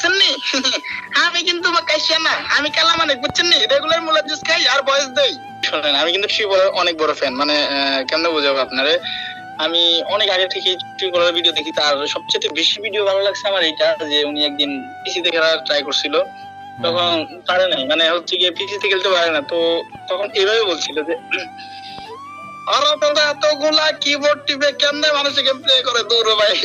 দেখছেন নি আমি কিন্তু কাইসা না, আমি কালা মানে বুঝছেন রেগুলার মুলা জুস খাই আর বয়স দেই। শোনেন, আমি কিন্তু ট্রিপলের অনেক বড় ফ্যান মানে কেমনে বোঝাবো আপনারে? আমি অনেক আগে থেকে ট্রিপলের ভিডিও দেখি, তার সবচেয়ে বেশি ভিডিও ভালো লাগছে আমার এইটা, যে উনি একদিন পিসিতে খেলার ট্রাই করছিল। তখন পারে নাই মানে হচ্ছে গিয়ে পিসিতে খেলতে পারে না, তো তখন এভাবে বলছিল যে আরে দাদা, এতগুলা কিবোর্ড টিপে কেমনে মানুষ গেম প্লে করে দূর ভাই?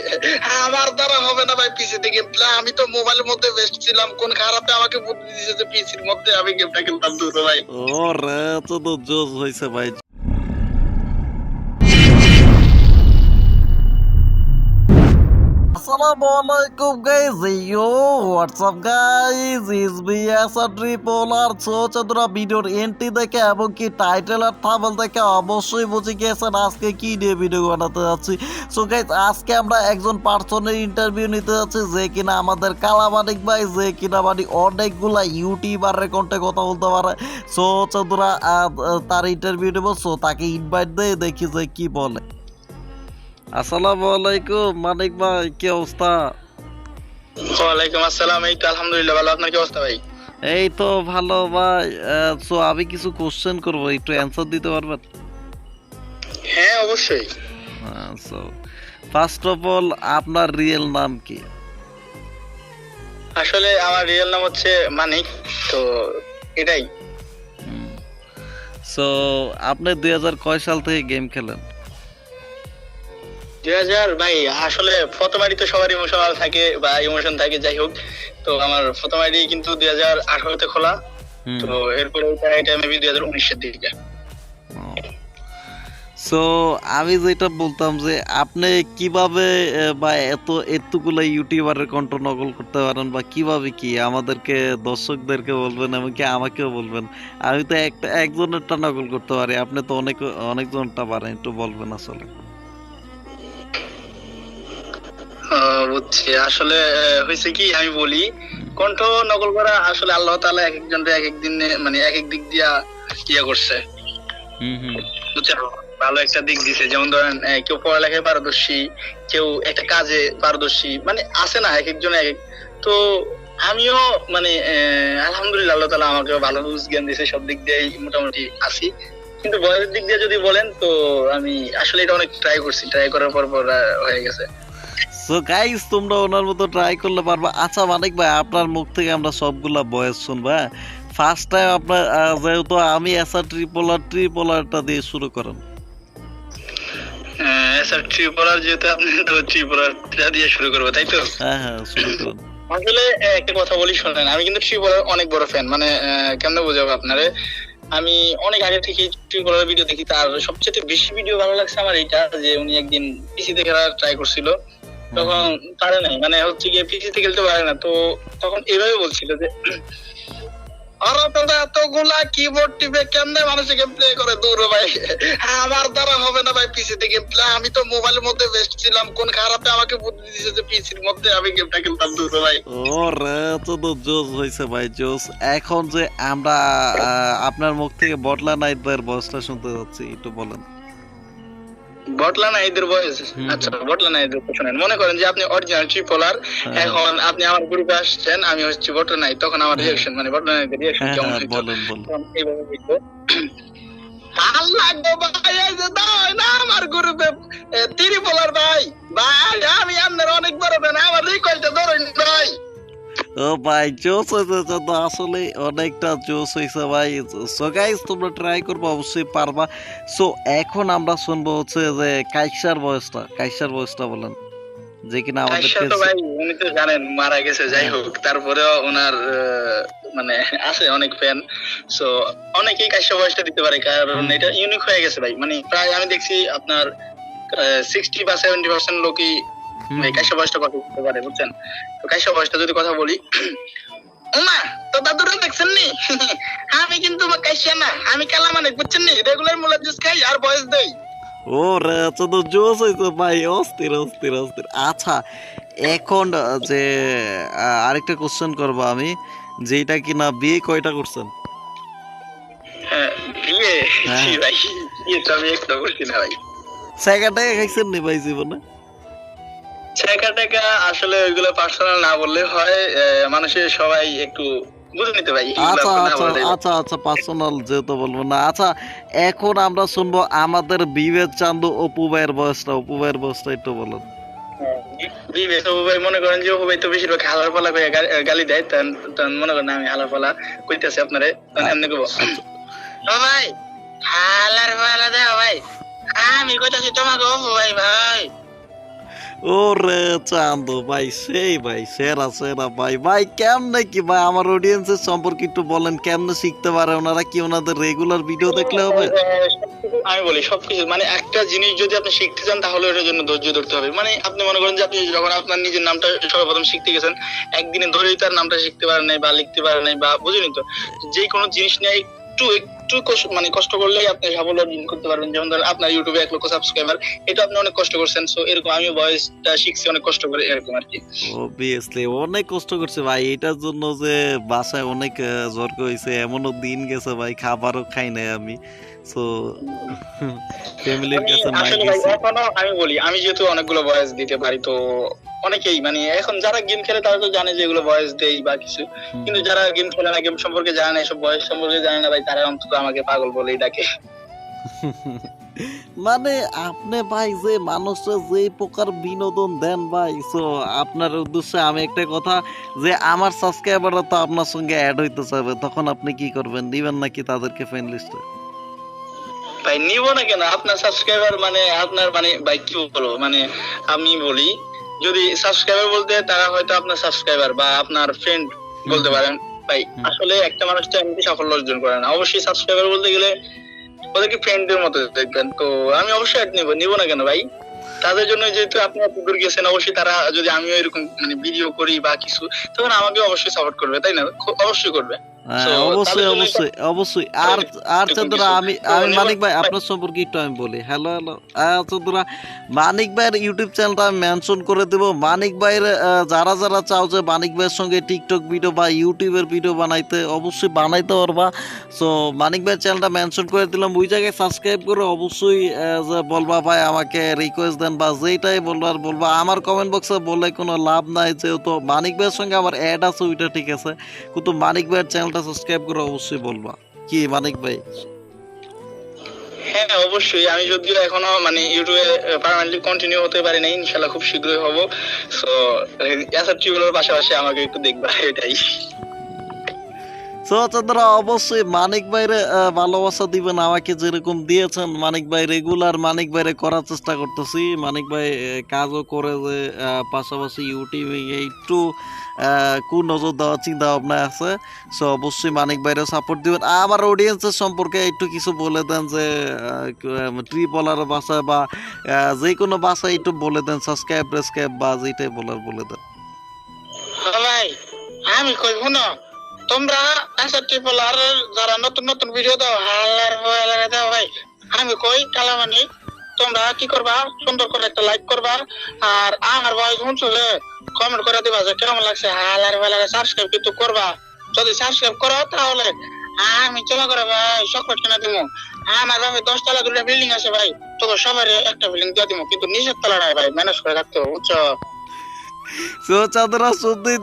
আমার দ্বারা হবে না ভাই পিসি তে গেম প্লে আমি তো মোবাইলের মধ্যে বেস্ট ছিলাম। কোন খারাপে আমাকে বুদ্ধি দিয়েছে যে পিসির মধ্যে আমি গেমটা খেলতাম দূর ভাই। ও রে তো জোস হয়েছে ভাই। আসসালামু আলাইকুম guys yo WhatsApp guys is B S R Tripler so Chandra, ভিডিওর এন্ট্রি দেখে এবং কি টাইটেল আর থাম্বনেল দেখে অবশ্যই বুঝে গিয়েছেন আজকে কি নিয়ে ভিডিও বানাতে যাচ্ছি। সো গাইজ আজকে আমরা একজন পার্সনের ইন্টারভিউ নিতে যাচ্ছি, যে কিনা আমাদের কালামানিক ভাই, যে কিনা মানে অনেকগুলা ইউটিউবারের কন্টে কথা বলতে পারে। সো চন্দ্রা তার ইন্টারভিউ নেব সো তাকে ইনভাইট দিয়ে দেখি যে কি বলে। আসসালামু আলাইকুম মানিক ভাই কি অবস্থা? ওয়ালাইকুম আসসালাম এই তো আলহামদুলিল্লাহ ভালো। আপনার কি অবস্থা ভাই? এই তো ভালো ভাই সো আমি কিছু কোশ্চেন করব একটু অ্যান্সার দিতে পারবেন? হ্যাঁ অবশ্যই। সো ফার্স্ট অফ অল আপনার রিয়েল নাম কি? আসলে আমার রিয়েল নাম হচ্ছে মানিক তো এটাই। সো আপনি দুই হাজার কয় সাল থেকে গেম খেলেন? ভাই আসলে প্রথম আইডি তো সবার ইমোশনাল থাকে বা ইমোশন থাকে যাই হোক। তো আমার প্রথম আইডি কিন্তু দুই হাজার আঠারোতে খোলা। তো এরপরে এটা মেবি দুই হাজার উনিশের দিকে। সো আমি যেটা বলতাম যে আপনি কীভাবে বা এত এতগুলো ইউটিউবারের কণ্ঠ নকল করতে পারেন বা কীভাবে কি আমাদেরকে দর্শকদেরকে বলবেন এমনকি আমাকেও বলবেন। আমি তো একটা একজনেরটা নকল করতে পারি আপনি তো অনেক অনেকজনটা পারেন একটু বলবেন আসলে। বুঝছি। আসলে হয়েছে কি আমি বলি কণ্ঠ নকল করা আসলে আল্লাহ তাআলা এক একজন এক এক দিনে মানে এক এক দিক দিয়া ইয়ে করছে। হুম হুম। বুঝছেন? ভালো একটা দিক দিছে। যেমন ধরেন কেউ পড়ালেখায় পারদর্শী কেউ একটা কাজে পারদর্শী মানে আছে না এক একজন এক এক। তো আমিও মানে আলহামদুলিল্লাহ আল্লাহ তালা আমাকে ভালো জ্ঞান দিয়েছে সব দিক দিয়েই মোটামুটি আছি। কিন্তু বয়সের দিক দিয়ে যদি বলেন তো আমি আসলে এটা অনেক ট্রাই করছি। ট্রাই করার পর পর হয়ে গেছে। সো গাইস তোমরা ওনার মতো ট্রাই করলে পারবা। আচ্ছা মানিক ভাই আপনার মুখ থেকে আমরা সবগুলা বয়স শুনব হ্যাঁ? ফার্স্ট টাইম আপনার যেহেতু আমি এসা ট্রিপলার ট্রিপলারটা দিয়ে শুরু করেন। ট্রিপলার যেহেতু আপনি তো দিয়ে শুরু করব তাই তো? হ্যাঁ হ্যাঁ শুরু করেন। আসলে একটা কথা বলি শোনেন আমি কিন্তু ট্রিপলার অনেক বড় ফ্যান মানে কেমনে বোঝাবো আপনারে? আমি অনেক আগে থেকে ট্রিপলার ভিডিও দেখি তার সবচেয়ে বেশি ভিডিও ভালো লাগছে আমার এইটা যে উনি একদিন পিসিতে খেলার ট্রাই করছিল। তখন পারে নাই। মানে হচ্ছে গিয়ে পিসিতে খেলতে পারে না। তো তখন এভাবে বলছিল যে আরে দাদা এতগুলা কিবোর্ড টিপে কেমনে মানুষ গেম প্লে করে? দূর ভাই। আমার দ্বারা হবে না ভাই পিসিতে গেম প্লে আমি তো মোবাইলের মধ্যে বেস্ট ছিলাম। কোন খারাপে আমাকে বুদ্ধি দিয়েছে যে পিসির মধ্যে আমি গেমটা খেলতাম দূর ভাই? ও রে তো তো জোস হয়েছে ভাই জোস এখন যে আমরা আপনার মুখ থেকে বটলা নাইটদের বয়সটা শুনতে যাচ্ছি একটু বলেন। বটলা না বয়স। আচ্ছা বটলা না এদের মনে করেন যে আপনি অরিজিনাল ট্রিপলার হ্যাঁ। এখন আপনি আমার গ্রুপে আসছেন আমি হচ্ছে বটলা নাই তখন আমার হ্যাঁ। রিয়াকশন মানে বটলা নাইদের রিয়াকশন কেমন হইতো? বলেন বলেন। তখন এইভাবে হইতো। আল্লাহ গো ভাই যে দাও না আমার গ্রুপে ট্রিপলার ভাই। ভাই আমি আপনার অনেক বড় আমার রিকোয়েস্টটা ধরেন ভাই। ও ভাই জোস হয়েছে তো আসলে অনেকটা জোস হয়েছে ভাই। সো গাইস তোমরা ট্রাই করব অবশ্যই পারবা। সো এখন আমরা শুনব হচ্ছে যে কাইসার বয়সটা কাইসার বয়সটা বলেন। যে কিনা ভাই উনি তো জানেন মারা গেছে যাই হোক তারপরেও ওনার মানে আছে অনেক ফ্যান সো অনেকেই কাশ্যা বয়সটা দিতে পারে কারণ এটা ইউনিক হয়ে গেছে ভাই। মানে প্রায় আমি দেখছি আপনার সিক্সটি বা সেভেন্টি পার্সেন্ট লোকই এই কাশ্যা বয়সটা কথা বলতে পারে বুঝছেন? তো কাশ্যা বয়সটা যদি কথা বলি ওমা তো দাদুরা দেখছেন নি? আমি কিন্তু কাশ্যা না আমি কালা মানে বুঝছেন নি? রেগুলার মুলা জুস খাই আর বয়স দেই। ও রে তো তো জোস হয়েছে ভাই অস্থির অস্থির অস্থির। আচ্ছা এখন যে আরেকটা কোশ্চেন করব আমি যেটা কি না বিয়ে কয়টা করছেন? হ্যাঁ বিয়ে? হ্যাঁ। ভাই বিয়ে তো আমি একটা করছি না ভাই। সেকেন্ডে খাইছেন নি ভাই জীবনে? টাকা আসলে ওইগুলো পার্সোনাল না বললে হয় মানুষের সবাই একটু পারি। এগুলো আচ্ছা আচ্ছা আচ্ছা আচ্ছা পার্সোনাল যেহেতু বলব না। আচ্ছা এখন আমরা শুনব আমাদের বিবেক চান্দু অপু ভাইয়ের বয়সটা। অপু ভাইয়ের বয়সটা একটু বলুন। বিবেক অপু ভাই মনে করেন যে অপু ভাই তো বেশিরভাগ হালার পালা করে গালি দেয়। তখন তখন মনে করেন আমি হালার পালা কইতেছি আপনারে। তখন এমনি কব ও ভাই হালার পালা দেও ভাই। আমি কইতাছি তোমাকে অপু ভাই ভাই। ওরে চান্দু ভাই সেই ভাই সেরা সেরা ভাই। ভাই কেমনে কি ভাই আমার অডিয়েন্সের সম্পর্কে একটু বলেন কেমনে শিখতে পারে ওনারা? কি ওনাদের রেগুলার ভিডিও দেখলে হবে? আমি বলি সবকিছু মানে একটা জিনিস যদি আপনি শিখতে চান তাহলে ওটার জন্য ধৈর্য ধরতে হবে। মানে আপনি মনে করেন যে আপনি যখন আপনার নিজের নামটা সর্বপ্রথম শিখতে গেছেন একদিনে ধরেই তার নামটা শিখতে পারেন নাই বা লিখতে পারেন নাই বা বুঝিনি তো? যে কোনো জিনিস নিয়ে একটু একটু মানে কষ্ট করলেই আপনি সাফল্য অর্জন করতে পারবেন। যেমন ধরেন আপনার ইউটিউবে এক লক্ষ সাবস্ক্রাইবার এটা আপনি অনেক কষ্ট করছেন। সো এরকম আমি ভয়েসটা শিখছি অনেক কষ্ট করে এরকম আর কি। অবভিয়াসলি অনেক কষ্ট করছে ভাই। এটার জন্য যে বাসায় অনেক জর্ক হয়েছে এমনও দিন গেছে ভাই খাবারও খাই নাই আমি। সো ফ্যামিলির কাছে এখনও আমি বলি আমি যেহেতু অনেকগুলো ভয়েস দিতে পারি তো অনেকেই মানে এখন যারা গেম খেলে তারা তো জানে যে এগুলো ভয়েস দেই বা কিছু। কিন্তু যারা গেম খেলে না গেম সম্পর্কে জানে না এসব ভয়েস সম্পর্কে জানে না ভাই তারা অন্তত আমাকে পাগল বলেই ডাকে। মানে আপনি ভাই যে মানুষরা যে প্রকার বিনোদন দেন ভাই সো আপনার উদ্দেশ্যে আমি একটা কথা যে আমার সাবস্ক্রাইবাররা তো আপনার সঙ্গে অ্যাড হইতে চাইবে তখন আপনি কি করবেন? দিবেন নাকি তাদেরকে ফ্রেন্ড লিস্টে ভাই নিব না কেন? আপনার সাবস্ক্রাইবার মানে আপনার মানে ভাই কি বলব? মানে আমি বলি যদি সাবস্ক্রাইবার বলতে তারা হয়তো আপনার সাবস্ক্রাইবার বা আপনার ফ্রেন্ড বলতে পারেন। ভাই আসলে একটা মানুষ তো এমনি সাফল্য অর্জন করে না। অবশ্যই সাবস্ক্রাইবার বলতে গেলে ওদেরকে ফ্রেন্ডদের মতো দেখবেন। তো আমি অবশ্যই এক নিব। নিব না কেন ভাই? তাদের জন্য যেহেতু আপনি এত দূর গেছেন অবশ্যই তারা যদি আমিও এরকম মানে ভিডিও করি বা কিছু তখন আমাকে অবশ্যই সাপোর্ট করবে তাই না? অবশ্যই করবে। অবশ্যই অবশ্যই অবশ্যই। আর আর চন্দ্রা আমি আমি মানিক ভাই আপনার সম্পর্কে একটু আমি বলি। হ্যালো হ্যালো চন্দ্রা মানিক ভাইয়ের ইউটিউব চ্যানেলটা আমি মেনশন করে দেব। মানিক ভাইয়ের যারা যারা চাও যে মানিক ভাইয়ের সঙ্গে টিকটক ভিডিও বা ইউটিউবের ভিডিও বানাইতে অবশ্যই বানাইতে পারবা। সো মানিক ভাইয়ের চ্যানেলটা মেনশন করে দিলাম। ওই জায়গায় সাবস্ক্রাইব করে অবশ্যই যে বলবা ভাই আমাকে রিকোয়েস্ট দেন বা যেইটাই বলবার বলবা। আমার কমেন্ট বক্সে বলে কোনো লাভ নাই যেহেতু মানিক ভাইয়ের সঙ্গে আমার অ্যাড আছে ওইটা ঠিক আছে। কিন্তু মানিক ভাইয়ের চ্যানেলটা সাবস্ক্রাইব করে অবশ্যই বলবা। কি মানিক ভাই? হ্যাঁ অবশ্যই। আমি যদিও এখনও মানে ইউটিউবে পার্মানেন্টলি কন্টিনিউ হতে পারি নাই। ইনশাআল্লাহ খুব শীঘ্রই হব। সো এসব টিউবের পাশাপাশি আমাকে একটু দেখবা, এটাই। সো অবশ্যই মানিক ভাইরে ভালোবাসা দিবেন। আমাকে যেরকম দিয়েছেন, মানিক ভাই রেগুলার মানিক ভাইরে করার চেষ্টা করতেছি। মানিক ভাই কাজও করে যে পাশাপাশি ইউটিউবে একটু কু নজর দেওয়ার চিন্তা ভাবনা আছে। সো অবশ্যই মানিক ভাইরে সাপোর্ট দিবেন। আমার অডিয়েন্সের সম্পর্কে একটু কিছু বলে দেন যে ট্রিপলার বাসায় বা যে কোনো বাসায় একটু বলে দেন সাবস্ক্রাইব প্রেসক্রাইব বা যেটাই বলার বলে দেন। আমি কই শুনো তোমরা এসব টিউবওয়েলার যারা নতুন নতুন ভিডিও দাও হালার হালার দাও, ভাই। আমি কই কালামানি? তোমরা কি করবা? সুন্দর করে একটা লাইক করবা। আর আমার ভয়েস শুনছো যে কমেন্ট করে দিবা যে কেমন লাগছে? হালার হালার সাবস্ক্রাইব কিন্তু করবা। যদি সাবস্ক্রাইব করো, তাহলে আমি চলে করে, ভাই চকলেট কিনে দিব আমার ভাবে দশ তলা দুটো বিল্ডিং আছে, ভাই। তোকে সবার একটা বিল্ডিং দিয়ে দিব কিন্তু নিচের তলা নাই ভাই ম্যানেজ করে রাখতে হবে, বুঝছ? চাঁদরা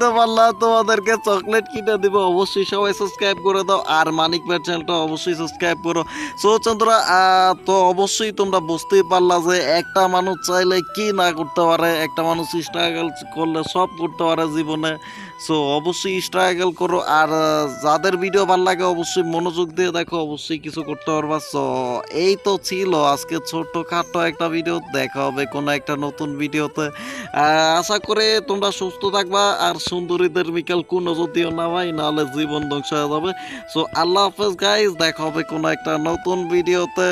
তো পারলা, তোমাদেরকে চকলেট কিনে দিব। অবশ্যই সবাই সাবস্ক্রাইব করে দাও, আর মানিক ভাই চ্যানেলটা অবশ্যই সাবস্ক্রাইব করো। তো অবশ্যই তোমরা বুঝতেই পারলা যে একটা মানুষ চাইলে কি না করতে পারে, একটা মানুষ স্ট্রাগল করলে সব করতে পারে জীবনে। সো অবশ্যই স্ট্রাগল করো, আর যাদের ভিডিও ভালো লাগে অবশ্যই মনোযোগ দিয়ে দেখো, অবশ্যই কিছু করতে পারবা। সো এই তো ছিল আজকে ছোট্ট খাটো একটা ভিডিও দেখা হবে কোনো একটা নতুন ভিডিওতে আশা করে তোমরা সুস্থ থাকবা আর সুন্দরীদের বিকেল কোন নজর দিও না ভাই নাহলে জীবন ধ্বংস হয়ে যাবে। সো আল্লাহ হাফেজ গাইজ দেখা হবে কোনো একটা নতুন ভিডিওতে